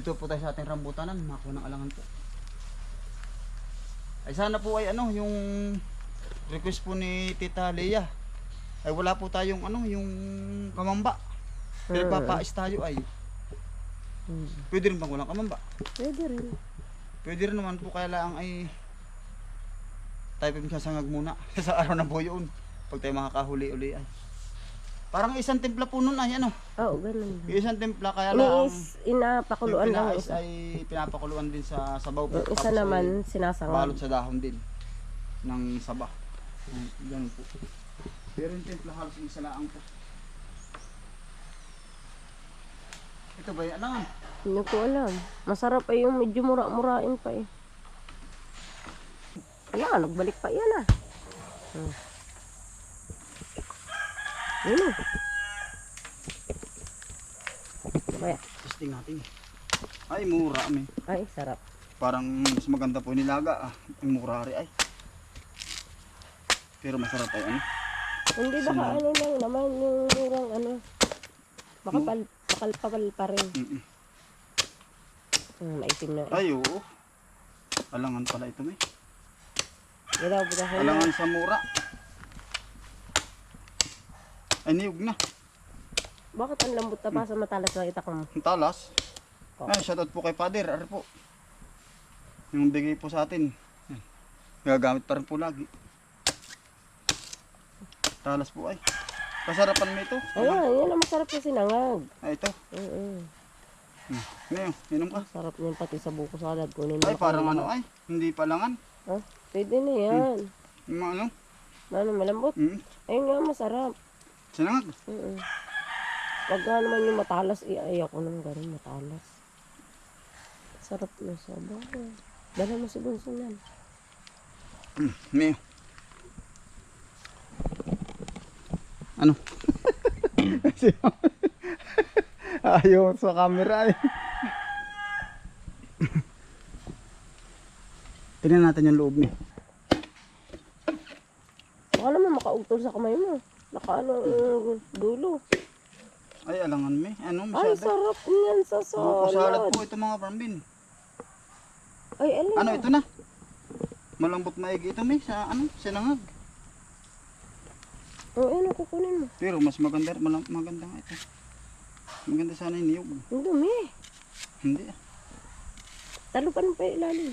Dito po tayo sa ating rambutanan, makakuha ng alangan po. Ay sana po ay ano, yung request po ni Tita Leia. Ay wala po tayong ano, yung kamamba. Pero Mm. papais tayo ay. Hmm. Pwede rin bang walang kamamba? Pwede rin. Pwede rin naman po kaya lang ay tayo pa sasangag muna sa araw na po yun. Pag tayo makakahuli-uli ay. Parang isang timpla po nun ay ano. Oo, ganun. Yung isang timpla kaya lang yung inapakuluan lang isa. ay pinapakuluan din sa sabaw po. Yung isa Tapos ay naman, balot sa dahon din ng saba. Yan po. Pero yung timpla halos isa lang po. Ito ba yan? Alangan. Hindi ko alam. Masarap ay yung medyo mura-murain pa eh. Ayan, nagbalik pa yan ah. Hmm. Yun ah. Kaya, Testing natin. Ay, mura may. ay, sarap. Parang mas maganda po nilaga ah. Yung mura rin ay. Pero masarap ay ano. Hindi baka ano lang naman yung murang ano. Makapal, makalpapal pa rin. Mm-mm. Hmm, maitim na. Ay, oo. Alangan pala ito may. Alangan sa mura. Ay, niyog na. Bakit ang lambot na pa sa matalas na itak mo? Ang talas. Oh. Ay, shoutout po kay Father. Ari po. Yung bigay po sa atin. Yan. Gagamit pa rin po lagi. Talas po ay. Kasarapan mo ito. Ayan, yan ang masarap na sinangag. Ay, ito. Oo. Hmm. Ngayon, inom ka. Sarap niyan pati sa buko salad. Kunin Ay, mo parang kayo ano ay. Hindi palangan. Ha? Pwede na yan. Yung mga ano. Ano, malambot. Hmm. Ayun nga, masarap. Sinangag. Oo. Pag nga naman yung matalas, eh, ayoko nang ganun matalas. Sarap na soba. Dala mo si Bunso yan. Hmm. Ngayon. Ano? Ayaw sa camera ay. Tingnan natin yung loob niya. Baka naman makautol sa kamay mo. Nakaano yung dulo. Ay, alangan me. Ano, Ay, masyado. sarap niyan sa salad salad. po ito mga parmbin. Ay, alin Ano ito na? Malambot maigi ito may sa ano, sinangag. Oo, ano, kukunin mo. Pero mas maganda, malam, maganda nga ito. Maganda sana yung niyog. Ang dumi. Hindi. Talupan pa yung ilalim.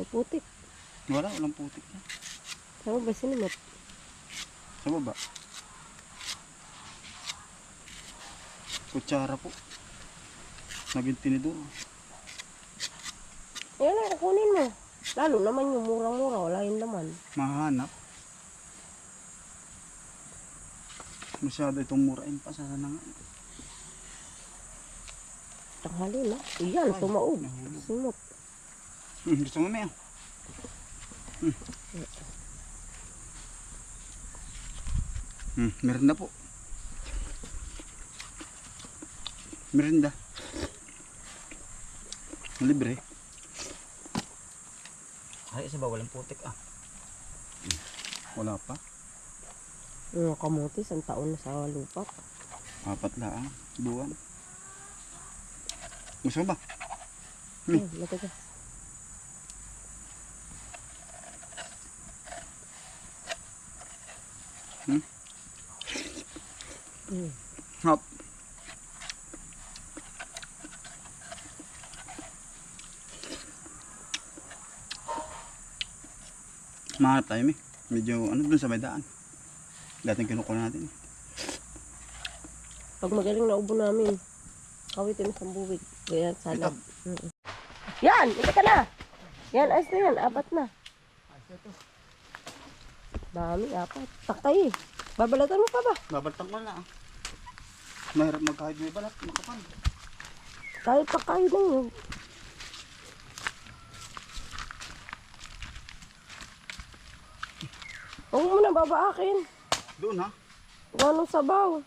May putik. Wala, walang putik. Sama ba sinimot? Sa baba. Kutsara po. Naging tinidor. Yan lang, kukunin mo. Lalo naman yung murang-mura, wala yung laman. Mahanap. Masyado itong murain pa sana nga. Tanghali na. Iyan, tumaog. nahulog. Simot. Hmm, gusto mo may Hmm. Hmm, merinda po. Merinda. Libre. Ay, isa ba walang putik ah? Hmm, Wala pa. Yung kamuti, isang taon na sa lupa. Apat lang. Buwan. Gusto ba? Hmm. Hmm. matigas. Hmm? Hmm. Hop. Mahanap tayo, may. Medyo, ano, dun sa may daan. Dating kinukuha natin. Pag magaling na ubo namin, kawitin sa buwig. Ganyan, Ito. salad. Mm. Yan! Ito ka na! Yan, ayos na yan. Apat na. Dami, apat. Takay eh. Babalatan mo pa ba? Babaltang mo na, ah. Mahirap magkahid may balat, makapal. Kahit pa kayo na yun. Huwag mo na babaakin. Doon, ha? Ganong sabaw.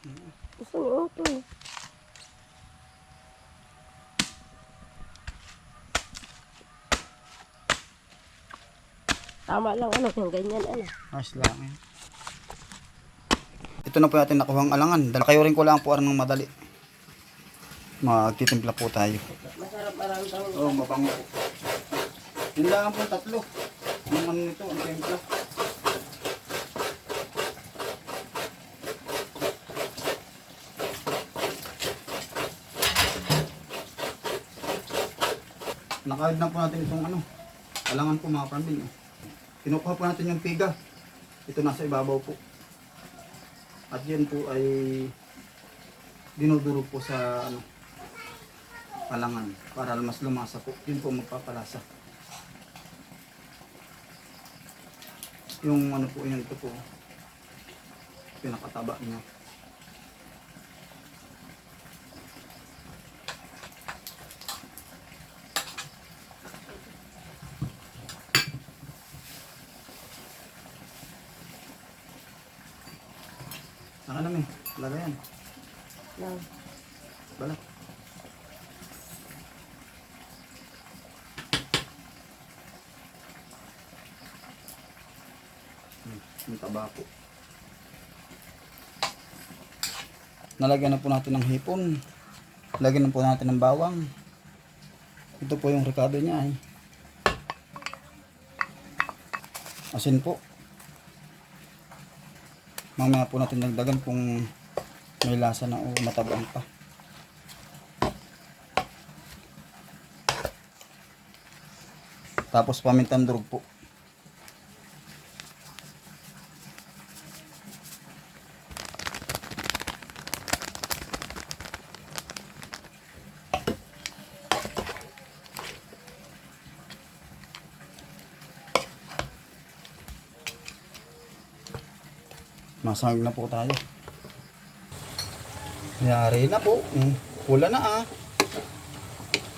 Gusto ni Otto eh. Tama lang ano, yung ganyan ano. Ayos lang, eh. Ito na po natin nakuhang alangan. Dahil kayo rin ko lang po ng madali. Magtitimpla po tayo. Masarap kang Oo, oh, mabango po. Yun lang po tatlo. Yung ano nito, ang templa. Nakahid na po natin itong ano. Alangan po mga pambing. Kinukuha po natin yung piga. Ito nasa ibabaw po. At yan po ay dinudurog po sa ano, palangan para mas lumasa po. Yun po magpapalasa. Yung ano po yun, ito po. Pinakataba niya. Saka namin, lagayan. lang. Balak. Hmm, Po. Nalagyan na po natin ng hipon. Lagyan na po natin ng bawang. Ito po yung rekado niya ay. Asin po. Mamaya po natin dagdagan kung may lasa na o matabang pa. Tapos pamintang durog po. Masahag na po tayo. Yari na po. Mm, Pula na ah.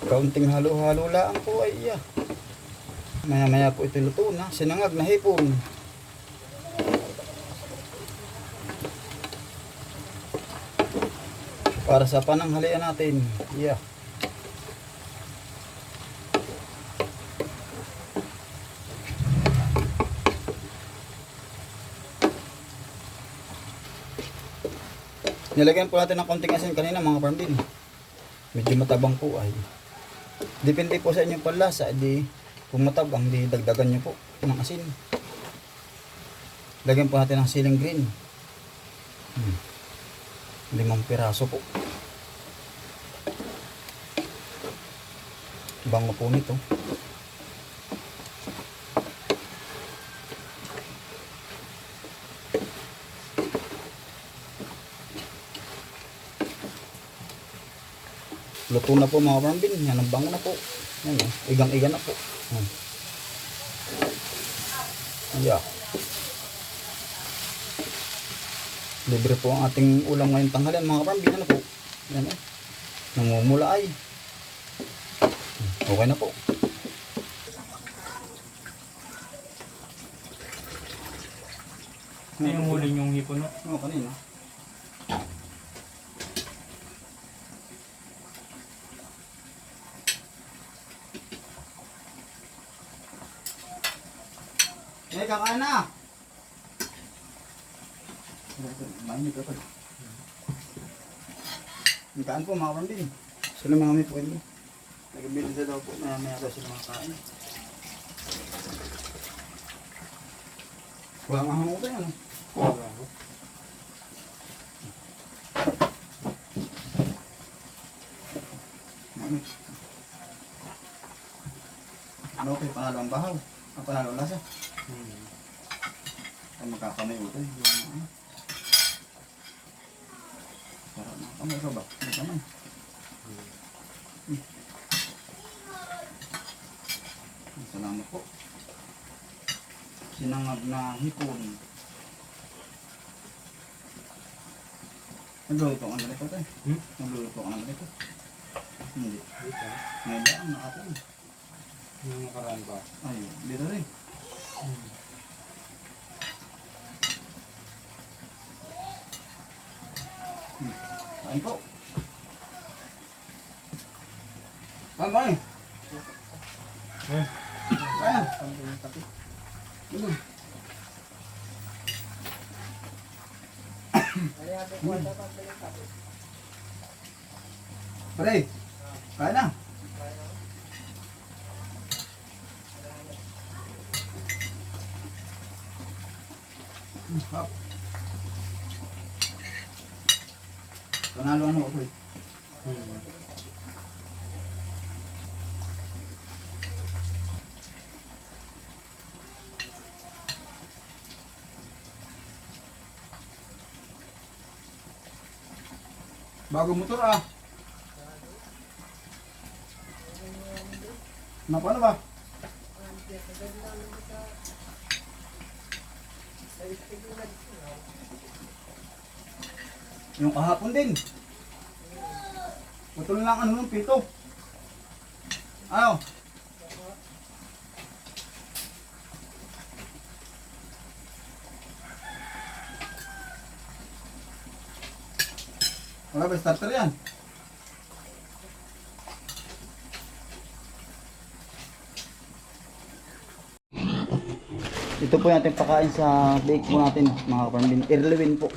Kaunting halo-halo lang po ay ah. Maya maya po ito luto na. Sinangag na hipon. Para sa pananghalian natin. Yeah. Nilagyan po natin ng konting asin kanina mga farmbin. Medyo matabang po ay. Depende po sa inyong panlasa. Di, kung matabang, di dagdagan nyo po ng asin. Lagyan po natin ng siling green. Hmm. Limang piraso po. Bango po nito. Luto na po mga parambin. Yan ang bango na po. Yan o. Igang-iga na po. Yan. Yeah. Libre po ang ating ulam ngayong tanghalian mga parambin. Ano po? Yan o. Namumula ay. Okay na po. Ito yung huli yung hipon? Oo, kanina. Eh, kakain na! Mainit ka pa. Kaan po mga pambing. Sila mga may pwede. Nagbilis na daw po. Maya maya daw sila mga kain. Wala nga hango tayo, ano? Ano? Ano okay, panalo ang bahaw. Ang panalo ang lasa. Hmm. Ay magkakamay eh. Yung ano. Kamay ka ba? May kamay. Hmm. Salamat po. Sinangag na hipon. Nagluluto ka na nito tayo. Hmm? Nagluluto ka na nito. Hindi. Dito. Ngayon lang, nakapon. Yung nakaraan pa. Ay, dito rin. Hmm. Kain po. Kain, kain. Eh, Kain. Ano? Pare, kaya na. Hap. Panalo ano eh. Hmm. Bago motor ah. Na paano ba? Yung kahapon din. Putol lang ano ng pito. Ano? Wala ba starter yan? Ito po yung ating pakain sa bake po natin mga kaparambin. Irlewin po.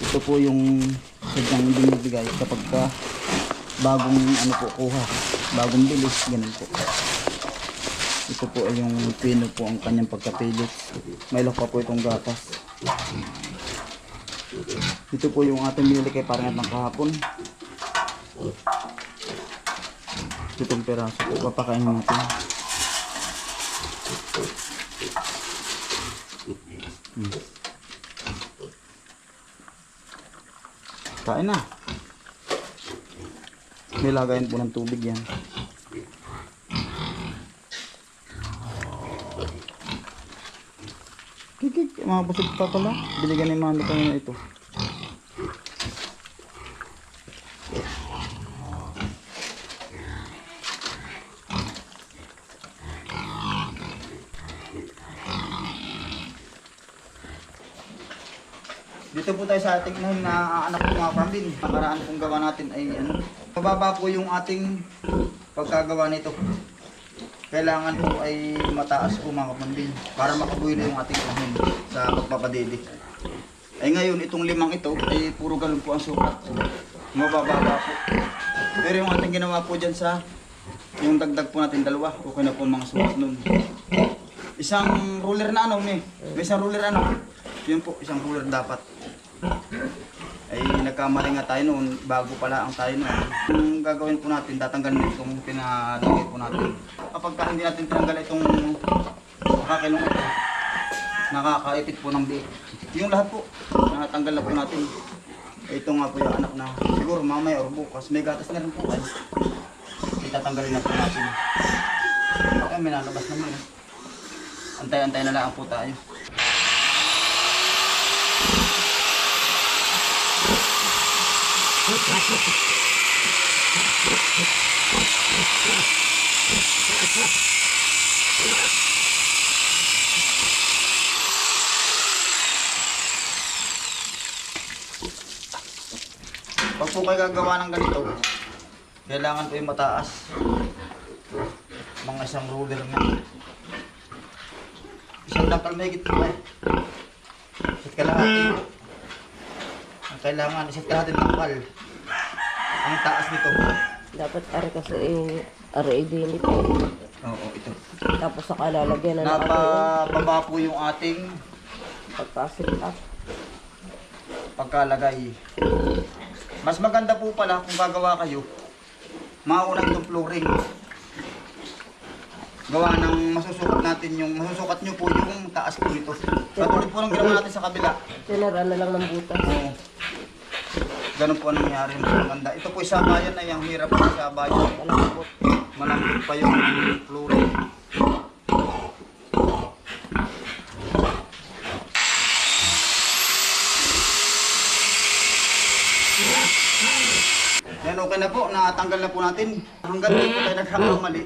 Ito po yung sadyang binibigay kapag ka bagong ano po kuha. Bagong bilis. Ganun po. Ito po ay yung pino po ang kanyang pagkapilit. May lock po itong gatas. Ito po yung ating binili kay paringat ng kahapon. Itong peraso po, papakain natin. Kain na. Nilagayan po ng tubig yan. Kikik, mga busog pa pala. Binigyan ni mami kanina ito. Tayo sa ating na, na anak ko mga farm. Ang karaan pong gawa natin ay ano. Mababa po yung ating pagkagawa nito. Kailangan po ay mataas po mga kapambin para makabuhilo yung ating kahon sa pagpapadede. Ay ngayon itong limang ito ay puro galon po ang sukat. Mabababa po. Pero yung ating ginawa po dyan sa yung dagdag po natin dalawa, okay na po mga sukat nun. Isang ruler na ano, may, may isang ruler ano. Yun po, isang ruler dapat. Ay nagkamali nga tayo noon, bago pala ang tayo noon. Ang gagawin po natin, tatanggalin itong pinalagay po natin. Kapag ka hindi natin tinanggal itong kakilong ito, nakakaipit po ng biik. Yung lahat po, natanggal na po natin. Ito nga po yung anak na siguro mamaya or bukas, may gatas na rin po kayo. Itatanggalin na po natin. Ay, may nalabas naman. eh. Antay-antay na lang po tayo. Pag po kayo gagawa ng ganito, kailangan po yung mataas. Mga isang ruler na. Isang dakal may gitna eh. Isa't kalahati. Ang kailangan, isa't kalahati ng dakal. Ang taas nito. Dapat ari kasi eh, ari din ito. Oo, ito. Tapos saka lalagyan na ng Napababa po yung ating pagpasit up. pagkalagay. Mas maganda po pala kung gagawa kayo, mauna itong flooring. Gawa ng masusukat natin yung, masusukat nyo po yung taas po nito. Katulad po ng ginawa natin sa kabila. Tinara na lang ng butas. Oo. Ganun po ang nangyari mas maganda. Ito po sa bayan na yung hirap po sa bayan. Malambot. Malambot pa yung flooring. Yan okay na po, natanggal na po natin. Hanggang hindi po tayo nagkakamali,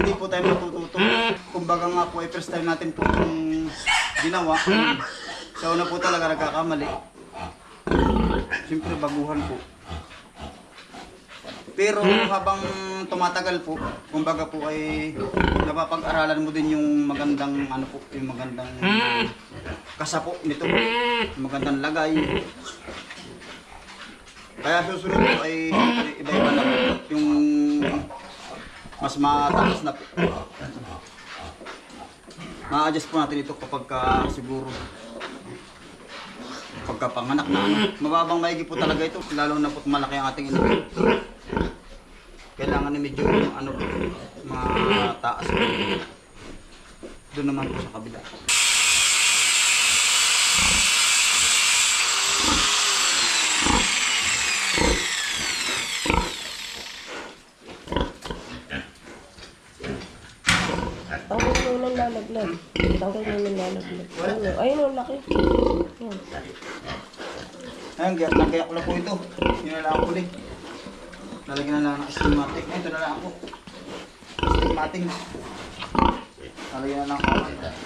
hindi po tayo matututo. Kumbaga nga po, ay first time natin po itong ginawa. Sa una po talaga nagkakamali. Siyempre baguhan po. Pero habang tumatagal po, kumbaga po ay napapag-aralan mo din yung magandang ano po, yung magandang kasapo nito, yung magandang lagay. Kaya susunod po ay iba-iba na mas mataas na po. Ma-adjust po natin ito kapag ka siguro pagkapanganak na ano. Mababang maigi po talaga ito, lalo na po malaki ang ating ino. Kailangan ni medyo ano po, mataas po. Doon naman po sa kabila. Mo yung lalaglag. Tanggal mo yung lalaglag. Ayun, ayun ang laki. Ayun, gayak na gayak lang po ito. Yun na lang ako ulit. Lalagyan na lang ng stigmatic. Ito na lang ako. Stigmatic. Lalagyan na lang ako.